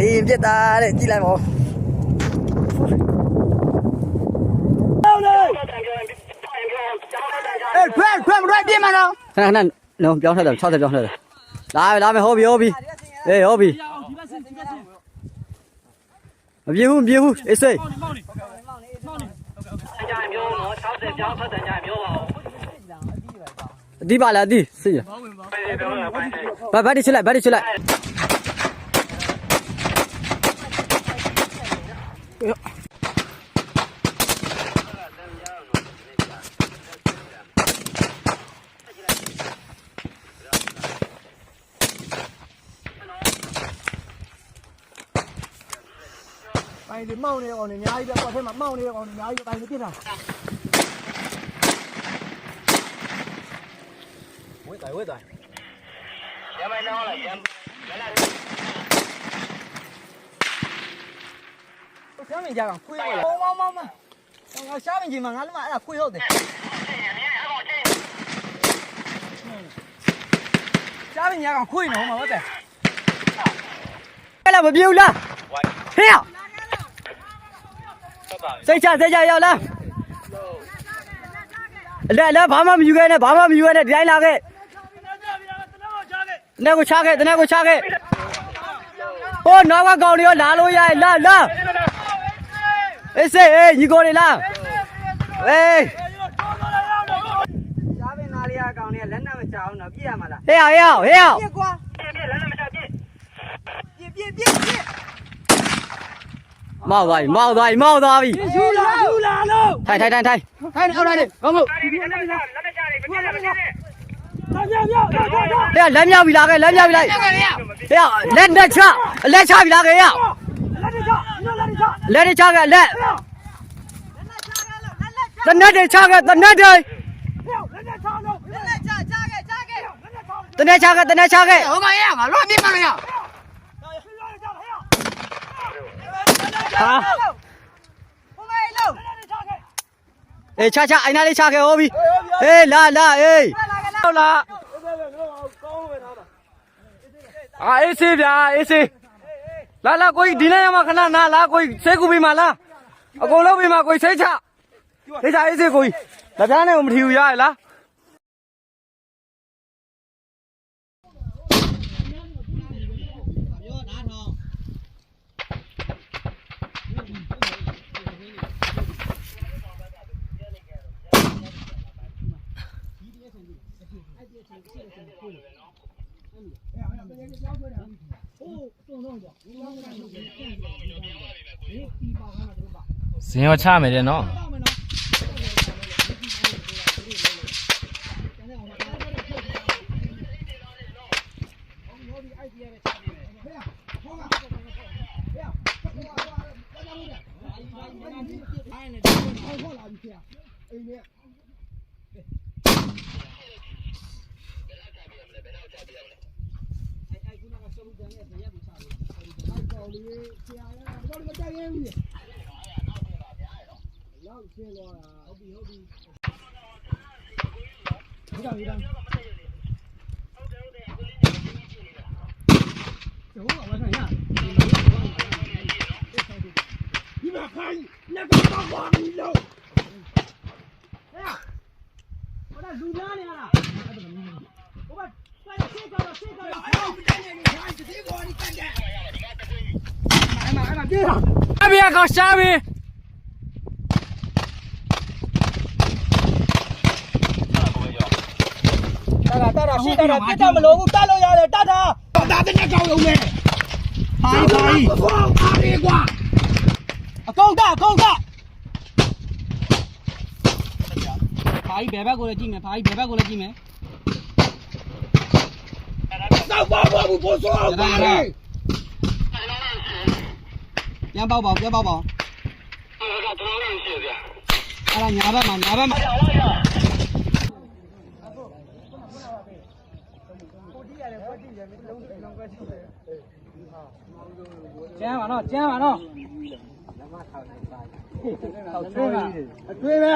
လေရင်ပြစ်တာတဲ့ကြည့်လိုက်ပါဦးအေးထွက်ထွက်မထွက်ပြင်းမနော်ခဏခဏလုံးပြောင်းထက်တယ်60ပြောင်းထက်တယ်လာပြီလာမယ်ဟောပြီဟောပြီအေးဟောပြီမပြေဘူးမပြေဘူးအေးစိတ်ကြိုင်ပြောနော်60ပြောင်းထွက်တယ်ကြိုင်ပြောပါဦးအဒီပါလားအဒီစိတ်ရပြေပြောရပိုင်းတယ်ဘတ်ဘတ်တိချလိုက်ဘတ်တိချလိုက် ပိုင်ဒီမောင်းနေအောင်နေအများကြီးပဲကွာထဲမှာမောင်းနေအောင်နေအများကြီးပဲပိုင်နေပြစ်တာ မိုင်းတော့လားရမ်းရှားမင်းကြကောင်ခွေးဟုတ်လားမောင်းမောင်းမောင်းငါရှားမင်းကြီးမှာငါလည်းမအဲ့ဒါခွေးဟုတ်တယ်ရှားမင်းကြကောင်ခွေးနော်မဟုတ်တယ်အဲ့လားမပြေဘူးလားဟေးစိတ်ချစိတ်ချရောက်လားအလဲအလဲဘာမှမယူခဲ့နဲ့ဘာမှမယူခဲ့နဲ့ဒီတိုင်းလာခဲ့တနေ့ကိုချခဲ့တနေ့ကိုချခဲ့ဟိုနောက်ကကောင်တွေရောလာလို့ရလာလာ အေးစေးအေးညီကိုတွေလာအေးရှားမင်းနာလေးကောင်လေးလက်နဲ့မချအောင်တော့ပြည့်ရမှာလားဟေးဟေးဟေးပြည့်ကွာပြည့်ပြည့်လည်းလည်းမချပြည့်ပြည့်ပြည့်ပြည့်ပြည့်မောက်သွားပြီမောက်သွားပြီမောက်သွားပြီယူလာယူလာလို့ထိုင်ထိုင်ထိုင်ထိုင်ခိုင်းအောက်လိုက်ကောင်းလို့အဲ့ဒီလည်းလည်းမချလည်းမချတယ်မချလည်းမချတယ်လာပြပြပြဟေးလက်မြောက်ပြီလာခဲ့လက်မြောက်ပြီလိုက်ဟေးလက်နဲ့ချလက်ချပြီလာခဲ့ရလက်တချ လက်တချလက်နဲ့ချခဲ့လက်တနက်တွေချခဲ့တနက်တွေလက်တချလို့လက်ချချခဲ့ချခဲ့လက်တချတနက်ချခဲ့တနက်ချခဲ့ဟိုမရငါလွတ်မြင့်မလို့ရဟာဟိုမရလို့အေးချချအိုင်နာလေးချခဲ့ဟောပြီအေးလာလာအေးဟုတ်လားအာအေးစေးဗျာအေးစေး လာလာကိုကြီးဒီနေ့ရမှာခဏနာလာကိုကြီးဆေးကူပြီးမှလားအကုန်လုံးပြီးမှကိုကြီးဆေးချဆေးချအေးစေးကိုကြီးလက်ပြားနဲ့မထီဘူးရရလား ဇင်ရောချမယ်တဲ့နော် လူသားနေရလားဟိုဘက်ဆွဲရှင်းကြတော့ရှင်းကြတော့ အမေကောရှားပြီတာတာတာရှိတာပြတ်တယ်မလို့ဘူးတတ်လို့ရတယ်တတ်တာတာတဲ့နဲ့ကောင်းလုံးနဲ့ဟာဟာကွာဟာရီကွာအကောက်တာအကောက်တာဖာကြီးဘယ်ဘက်ကိုလည်းကြည့်မယ်ဖာကြီးဘယ်ဘက်ကိုလည်းကြည့်မယ်စောက်ပါဘူးပို့စောက်ပါလေ ပြန်ပေါက်ပါဦးပြန်ပေါက်ပါဦးအဲ့ဒါကျွန်တော်လည်းရှိဗျာအဲ့ဒါညာဘက်မှာညာဘက်မှာကျမ်းပါနော်ကျမ်းပါနော်အတွင်းပဲ